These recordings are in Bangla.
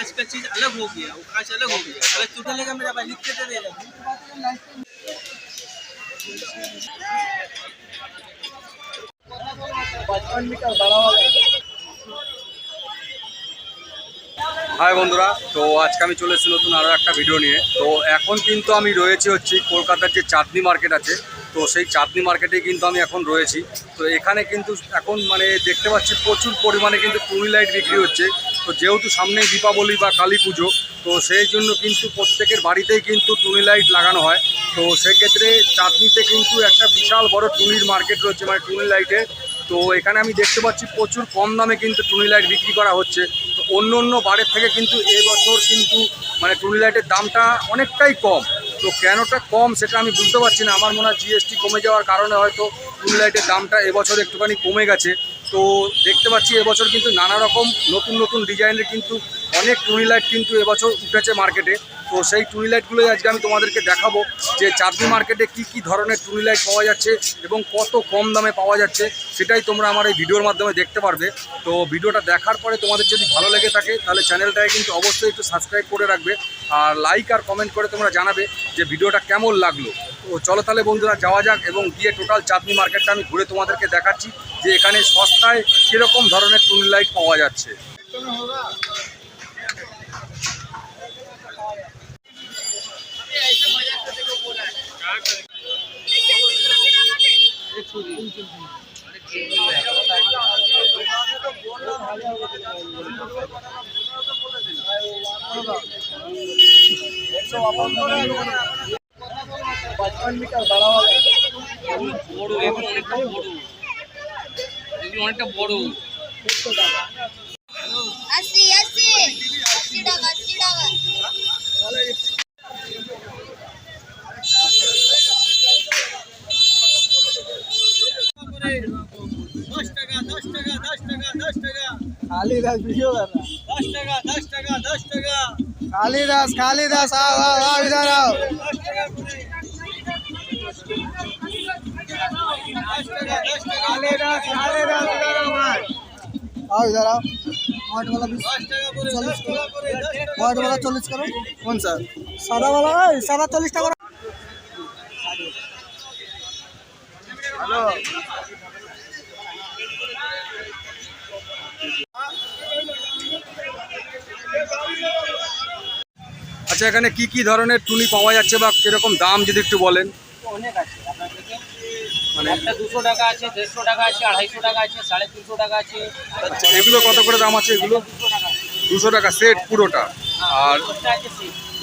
कांच का चीज़ अलग हो गया वो कांच अलग हो गया। अलग टूटने लगा मेरा भाई, लिख के दे देगा। पचपन मीटर बड़ा वाला হাই বন্ধুরা, তো আজকে আমি চলে এসেছি নতুন আরও একটা ভিডিও নিয়ে। তো এখন কিন্তু আমি রয়েছি হচ্ছে কলকাতার যে চাঁদনি মার্কেট আছে, তো সেই চাঁদনি মার্কেটে কিন্তু আমি এখন রয়েছি। তো এখানে কিন্তু এখন মানে দেখতে পাচ্ছি প্রচুর পরিমাণে কিন্তু টুনি লাইট বিক্রি হচ্ছে। তো যেহেতু সামনেই দীপাবলি বা কালী পুজো, তো সেই জন্য কিন্তু প্রত্যেকের বাড়িতেই কিন্তু টুনি লাইট লাগানো হয়। তো সেক্ষেত্রে চাঁদনিতে কিন্তু একটা বিশাল বড় টুনির মার্কেট রয়েছে মানে টুনি লাইটের তো এখানে আমি দেখতে পাচ্ছি প্রচুর কম দামে কিন্তু টুনি লাইট বিক্রি করা হচ্ছে। তো অন্য অন্য বারের থেকে কিন্তু এবছর কিন্তু মানে টুনি লাইটের দামটা অনেকটাই কম। তো কেনটা কম সেটা আমি বুঝতে পারছি না। আমার মনে হয় জিএসটি কমে যাওয়ার কারণে হয়তো টুনি লাইটের দামটা এবছর একটুখানি কমে গেছে। তো দেখতে পাচ্ছি এবছর কিন্তু নানা রকম নতুন নতুন ডিজাইনের কিন্তু অনেক টুনি লাইট কিন্তু এবছর উঠেছে মার্কেটে। তো সেই টুনি লাইটগুলোই আজকে আমি তোমাদেরকে দেখাবো যে চাঁদনি মার্কেটে কি কি ধরনের টুনি লাইট পাওয়া যাচ্ছে এবং কত কম দামে পাওয়া যাচ্ছে সেটাই তোমরা আমার এই ভিডিওর মাধ্যমে দেখতে পারবে। তো ভিডিওটা দেখার পরে তোমাদের যদি ভালো লেগে থাকে তাহলে চ্যানেলটাকে কিন্তু অবশ্যই একটু সাবস্ক্রাইব করে রাখবে আর লাইক আর কমেন্ট করে তোমরা জানাবে যে ভিডিওটা কেমন লাগল। তো চলো তাহলে বন্ধুরা যাওয়া যাক এবং গিয়ে টোটাল চাঁদনি মার্কেটটা আমি ঘুরে তোমাদেরকে দেখাচ্ছি যে এখানে সস্তায় কীরকম ধরনের টুনি লাইট পাওয়া যাচ্ছে। পাঁচপান বড় এগুলো অনেকটা বড়। অনেকটা বড়। कालिदास वीडियो कर रहा दस टका दस टका दस टका कालिदास कालिदास आओ आओ आओ इधर आओ दस टका पूरे दस टका दस टका कालिदास कालिदास इधर आओ भाई आओ इधर आओ व्हाइट वाला भी दस टका पूरे दस टका पूरे दस टका व्हाइट वाला चल्लिस करो कौन सा सादा वाला है सादा चल्लिस টাকা हेलो আচ্ছা এখানে কি কি ধরনের টুনি পাওয়া যাচ্ছে বা কীরকম দাম যদি একটু বলেন? অনেক আছে। মানে একটা দুশো টাকা আছে দেড়শো টাকা আছে আড়াইশো টাকা আছে সাড়ে তিনশো টাকা আছে। এগুলো কত করে দাম আছে এগুলো? দুশো টাকা সেট পুরোটা। আর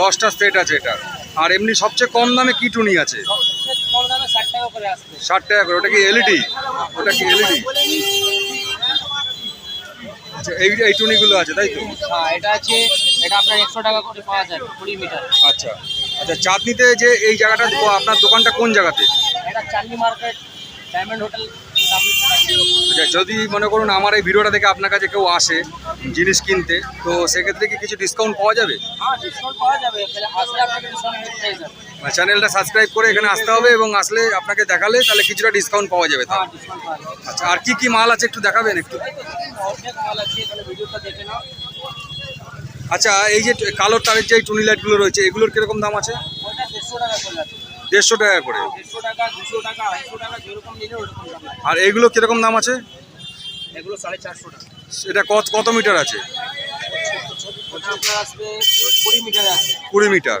দশটা সেট। আছে এটা। আর এমনি সবচেয়ে কম দামে কি টুনি আছে? ষাট টাকা করে ষাট টাকা করে ওটা কি এলইডি ওটা কি এলইডি আচ্ছা এই এই টুনিগুলো আছে তাই তো? হ্যাঁ এটা আছে এটা আপনার একশো টাকা করে পাওয়া যাবে কুড়ি মিটার। আচ্ছা আচ্ছা চাঁদনিতে যে এই জায়গাটা আপনার দোকানটা কোন জায়গাতে? এটা চান্দি মার্কেট ডায়মন্ড হোটেল আচ্ছা যদি মনে করুন আমার এই ভিডিওটা দেখে আপনার কাছে কেউ আসে জিনিস কিনতে তো সেক্ষেত্রে কি কিছু ডিসকাউন্ট পাওয়া যাবে? চ্যানেলটা সাবস্ক্রাইব করে এখানে আসতে হবে এবং আসলে আপনাকে দেখালে তাহলে কিছুটা ডিসকাউন্ট পাওয়া যাবে হ্যাঁ ডিসকাউন্ট পাওয়া যাবে। আচ্ছা আর কি কি মাল আছে একটু দেখাবেন একটু? আচ্ছা এই যে কালো তারের যে টুনি লাইটগুলো রয়েছে, এগুলোর কীরকম দাম আছে? দেড়শো টাকা করে। আর এগুলো কীরকম দাম আছে? এটা কত কত মিটার আছে? কুড়ি মিটারে মিটার।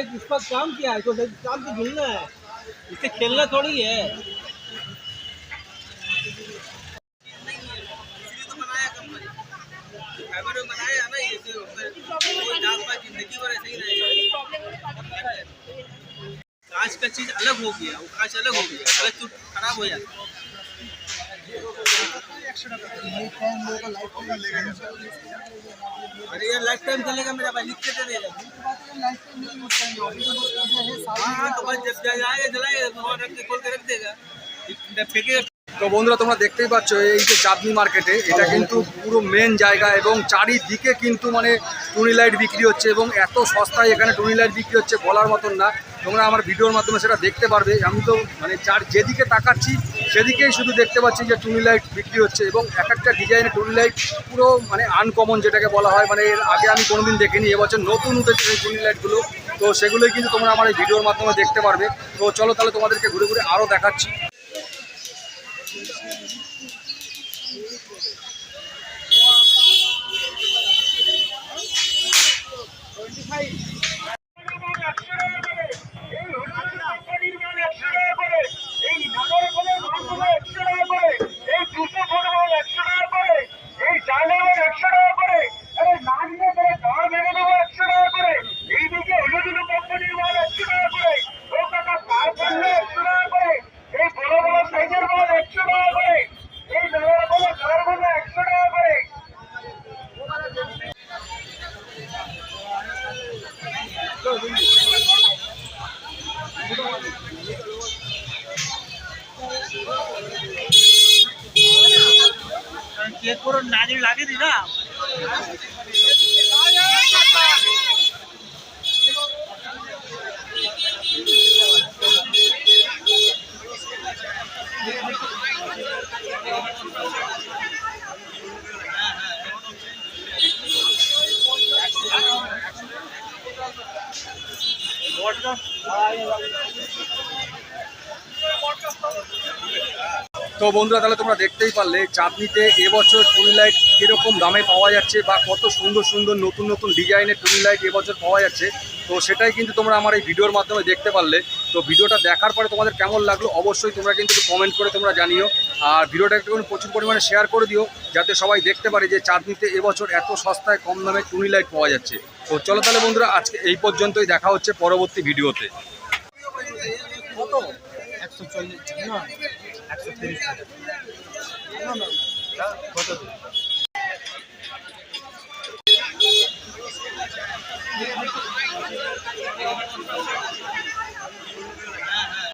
ये जिस पर काम किया है तो काम तो झुलना है। इससे खेलना थोड़ी है। कांच का चीज़ अलग हो गया, वो कांच अलग हो गया अलग टूट खराब हो जाता। है ये फैन लोगों का लाइफ का लेगा अरे यार लाइफ टाइम चलेगा मेरा भाई लिख के दे देगा लाइफ टाइम नहीं यूज करेंगे ऑफिस में यूज करते हैं साल हाँ हाँ तो बस जब जाएगा जलाएगा तो वहाँ रख के खोल के रख देगा फेंकेगा তো বন্ধুরা তোমরা দেখতেই পাচ্ছ এই যে চাঁদনি মার্কেটে এটা কিন্তু পুরো মেন জায়গা এবং চারিদিকে কিন্তু মানে টুনি লাইট বিক্রি হচ্ছে এবং এত সস্তায় এখানে টুনি লাইট বিক্রি হচ্ছে বলার মতন না তোমরা আমার ভিডিওর মাধ্যমে সেটা দেখতে পারবে আমি তো মানে চার যেদিকে তাকাচ্ছি সেদিকেই শুধু দেখতে পাচ্ছি যে টুনি লাইট বিক্রি হচ্ছে এবং এক একটা ডিজাইনের টুনি লাইট পুরো মানে আনকমন যেটাকে বলা হয় মানে এর আগে আমি কোনোদিন দেখিনি, এবছর নতুন উঠেছে সেই টুনি লাইটগুলো। তো সেগুলোই কিন্তু তোমরা আমার এই ভিডিওর মাধ্যমে দেখতে পারবে। তো চলো তাহলে তোমাদেরকে ঘুরে ঘুরে আরও দেখাচ্ছি। ये कोरो नाजिल लागे थी ना। তো বন্ধুরা, তাহলে তোমরা দেখতেই পারলে চাঁদনিতে এবছর টুনি লাইট কীরকম দামে পাওয়া যাচ্ছে বা কত সুন্দর সুন্দর নতুন নতুন ডিজাইনের টুনি লাইট এবছর পাওয়া যাচ্ছে। তো সেটাই কিন্তু তোমরা আমার এই ভিডিওর মাধ্যমে দেখতে পারলে। তো ভিডিওটা দেখার পরে তোমাদের কেমন লাগল অবশ্যই তোমরা কিন্তু কমেন্ট করে তোমরা জানিও। আর ভিডিওটা একটু প্রচুর পরিমাণে শেয়ার করে দিও, যাতে সবাই দেখতে পারে যে চাঁদনিতে এবছর এত সস্তায় কম দামে টুনি লাইট পাওয়া যাচ্ছে। তো চলো তাহলে বন্ধুরা, আজকে এই পর্যন্তই দেখা হচ্ছে পরবর্তী ভিডিওতে। একশো তিরিশ টাকা